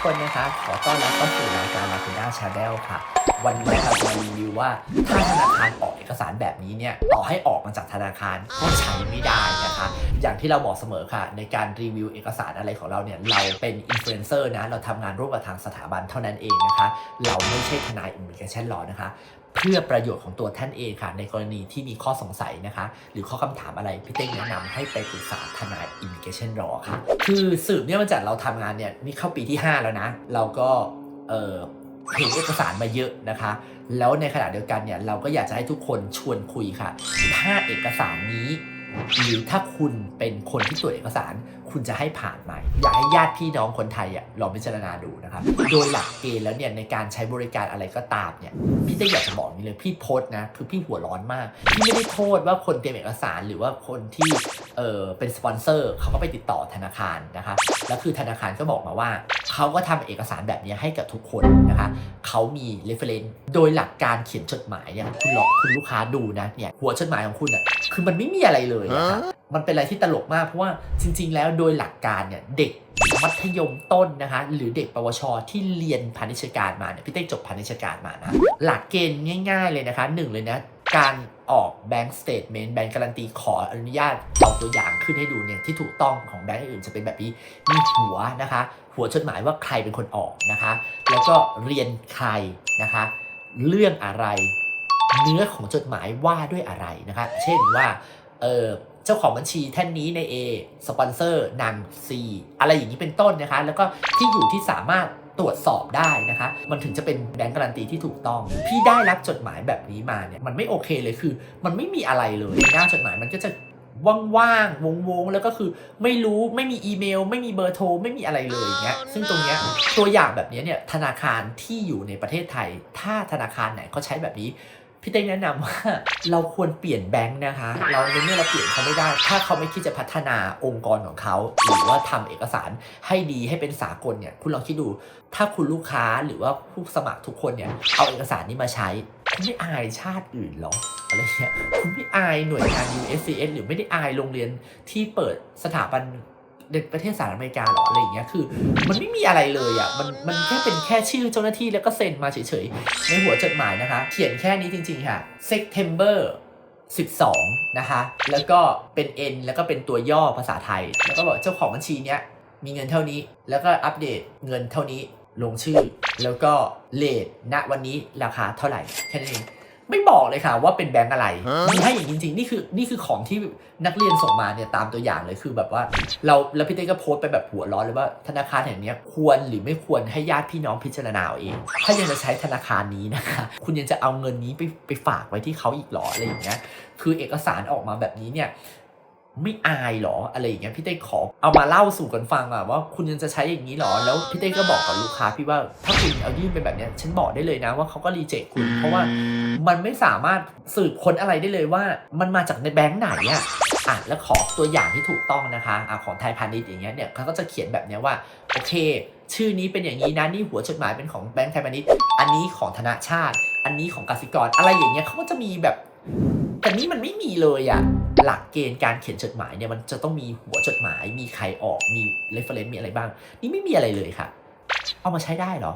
กคนนะคะขอต้อนรับเข้าสู่รายการ l a c u n a Channel ค่ะ วันนี้เราจะมารีวิวว่าถ้าธนาคารออกเอกสารแบบนี้เนี่ยต่อให้ออกมาจากธนาคารก็ใช้ไม่ได้นะคะอย่างที่เราบอกเสมอค่ะ ในการรีวิวเอกสารอะไรของเราเนี่ยเราเป็นอินฟลูเอนเซอร์นะเราทำงานร่วมกับทางสถาบันเท่านั้นเองนะคะ เราไม่ใช่ทนายอิมิเกชันหรอนะคะ พื่อประโยชน์ของตัวท่านเองค่ะ ในกรณีที่มีข้อสงสัยนะคะ หรือข้อคำถามอะไร พี่เต้งแนะนำให้ไปปรึกษาทนาย Immigration Law ค่ะ คือสืบเนี่ยมาจากเราทำงานเนี่ยนี่เข้าปีที่ 5 แล้วนะ เราก็เออเห็นเอกสารมาเยอะนะคะ แล้วในขณะเดียวกันเนี่ยเราก็อยากจะให้ทุกคนชวนคุยค่ะถ้าเอกสารนี้ หรือถ้าคุณเป็นคนที่ตรวจเอกสาร คุณจะให้ผ่านไหมอยากให้ญาติพี่น้องคนไทยอะลองพิจารณาดูนะครับ โดยหลักเกณฑ์แล้วเนี่ยในการใช้บริการอะไรก็ตามเนี่ยพี่เต้อยากจะบอกนี่เลยพี่โพสนะ คือพี่หัวร้อนมาก พี่ไม่ได้โทษว่าคนเตรียมเอกสารหรือว่าคนที่ เออเป็นสปอนเซอร์เขาก็ไปติดต่อธนาคารนะคะแล้วคือธนาคารก็บอกมาว่า เขาก็ทำเอกสารแบบนี้ให้กับทุกคนนะคะเขามี reference โดยหลักการเขียนจดหมายเนี่ยคุณหลอกคุณลูกค้าดูนะเนี่ยหัวจดหมายของคุณอะคือมันไม่มีอะไรเลยนะคะมันเป็นอะไรที่ตลกมากเพราะว่าจริง ๆ แล้วโดยหลักการเนี่ยเด็กมัธยมต้นนะคะหรือเด็กปวช ที่เรียนพาณิชยการมาเนี่ยพี่เต้จบพาณิชยการมานะหลักเกณฑ์ง่าย ๆเลยนะคะหนึ่งเลยนะ การออกแบงก์สเตทเมนต์แบงก์การันตีขออนุญาตเอาตัวอย่างขึ้นให้ดูเนี่ยที่ถูกต้องของแบงก์อื่นจะเป็นแบบนี้มีหัวนะคะ หัวจดหมายว่าใครเป็นคนออกนะคะ แล้วก็เรียนใครนะคะ เรื่องอะไร เนื้อของจดหมายว่าด้วยอะไรนะคะ เช่นว่าเออเจ้าของบัญชีท่านนี้ใน A สปอนเซอร์นาง C อะไรอย่างนี้เป็นต้นนะคะ แล้วก็ที่อยู่ที่สามารถ ตรวจสอบได้นะคะ มันถึงจะเป็นแบงก์การันตีที่ถูกต้อง พี่ได้รับจดหมายแบบนี้มาเนี่ยมันไม่โอเคเลยคือ มันไม่มีอะไรเลยหน้าจดหมายมันก็จะว่างๆ วงๆ แล้วก็คือไม่รู้ไม่มีอีเมล ไม่มีเบอร์โทร ไม่มีอะไรเลยอย่างเงี้ย ซึ่งตรงเนี้ยตัวอย่างแบบเนี้ยเนี่ยธนาคารที่อยู่ในประเทศไทย ถ้าธนาคารไหนเขาใช้แบบนี้ พี่เต้งแนะนำว่าเราควรเปลี่ยนแบงค์นะคะ เราในเมื่อเราเปลี่ยนเขาไม่ได้ ถ้าเขาไม่คิดจะพัฒนาองค์กรของเขา หรือว่าทำเอกสารให้ดีให้เป็นสากลเนี่ยคุณลองคิดดู ถ้าคุณลูกค้าหรือว่าผู้สมัครทุกคนเนี่ยเอาเอกสารนี้มาใช้คุณไม่อายชาติอื่นหรออะไรเงี้ยคุณไม่อายหน่วยงาน USCS หรือไม่ได้อายโรงเรียนที่เปิดสถาบัน ในประเทศสหรัฐอเมริกาหรออะไรอย่างเงี้ยคือ มันไม่มีอะไรเลยอะมันมันแค่เป็นแค่ชื่อเจ้าหน้าที่แล้วก็เซ็นมาเฉยๆ ในหัวจดหมายนะคะ เขียนแค่นี้จริงๆค่ะ September 12 นะคะ แล้วก็เป็น N แล้วก็เป็นตัวย่อภาษาไทย แล้วก็บอกเจ้าของบัญชีเนี้ยมีเงินเท่านี้ แล้วก็อัปเดตเงินเท่านี้ลงชื่อ แล้วก็เลทณวันนี้ราคาเท่าไหร่แค่นั้นเอง ไม่บอกเลยค่ะว่าเป็นแบงก์อะไรมีให้อย่างจริงๆ นี่คือนี่คือของที่นักเรียนส่งมาเนี่ยตามตัวอย่างเลยคือแบบว่า เราแล้วพี่เต้ก็โพสต์ไปแบบหัวร้อนเลยว่าธนาคารแห่งเนี้ยควรหรือไม่ควรให้ญาติพี่น้องพิจารณาเอาเอง ถ้ายังจะใช้ธนาคารนี้นะคะคุณยังจะเอาเงินนี้ไปไปฝากไว้ที่เขาอีกหรออะไรอย่างเงี้ยคือเอกสารออกมาแบบนี้เนี่ย ไม่อายหรออะไรอย่างเงี้ยพี่เต้ขอเอามาเล่าสู่กันฟังอะว่าคุณยังจะใช้อย่างนี้หรอ แล้วพี่เต้ก็บอกกับลูกค้าพี่ว่าถ้าคุณเอายื่นเป็นแบบเนี้ยฉันบอกได้เลยนะว่าเขาก็รีเจ็คคุณ เพราะว่ามันไม่สามารถสืบค้นอะไรได้เลยว่า มันมาจากในแบงค์ไหนอะอะแล้วขอตัวอย่างที่ถูกต้องนะคะอะของไทยพาณิชย์อย่างเงี้ยเนี่ยเขาก็จะเขียนแบบเนี้ยว่าโอเค ชื่อนี้เป็นอย่างนี้นะนี่หัวจดหมายเป็นของแบงค์ไทยพาณิชย์อันนี้ของธนาชาติ อันนี้ของกสิกรอะไรอย่างเงี้ยเขาก็จะมีแบบ แต่นี่มันไม่มีเลยอะหลักเกณฑ์การเขียนจดหมายเนี่ยมันจะต้องมีหัวจดหมาย มีใครออกมี reference มีอะไรบ้าง นี่ไม่มีอะไรเลยค่ะ เอามาใช้ได้เหรอ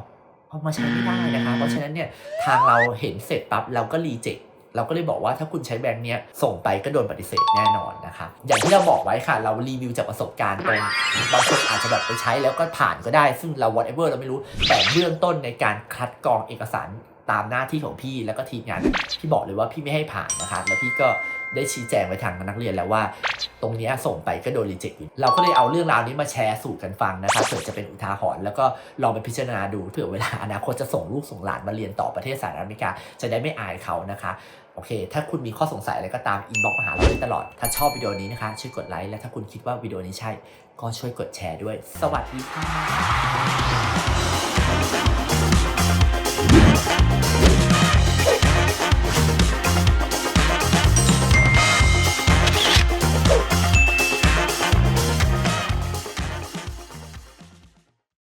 เอามาใช้ไม่ได้นะคะ เพราะฉะนั้นเนี่ยทางเราเห็นเสร็จปั๊บเราก็รีเจ็คเราก็เลยบอกว่าถ้าคุณใช้แบรนด์เนี้ยส่งไปก็โดนปฏิเสธแน่นอนนะคะอย่างที่เราบอกไว้ค่ะ เรารีวิวจากประสบการณ์ตรงบางคนอาจจะแบบไปใช้แล้วก็ผ่านก็ได้ ซึ่งเรา whatever เราไม่รู้แต่เบื้องต้นในการคัดกรองเอกสาร ตามหน้าที่ของพี่แล้วก็ทีมงานพี่บอกเลยว่าพี่ไม่ให้ผ่านนะคะแล้วพี่ก็ได้ชี้แจงไปทางนักเรียนแล้วว่า ตรงนี้ส่งไปก็โดนรีเจ็คอยู่เราก็เลยเอาเรื่องราวนี้มาแชร์สู่กันฟังนะคะเผื่อจะเป็นอุทาหรณ์แล้วก็ลองไปพิจารณาดูเผื่อเวลาอนาคตจะส่งลูกส่งหลานมาเรียนต่อประเทศสหรัฐอเมริกา จะได้ไม่อายเขานะคะโอเค ถ้าคุณมีข้อสงสัยอะไรก็ตามอินบ็อกมาหาเราได้ตลอด ถ้าชอบวิดีโอนี้นะคะ ช่วยกดไลค์ และถ้าคุณคิดว่าวิดีโอนี้ใช่ ก็ช่วยกดแชร์ด้วย สวัสดีค่ะ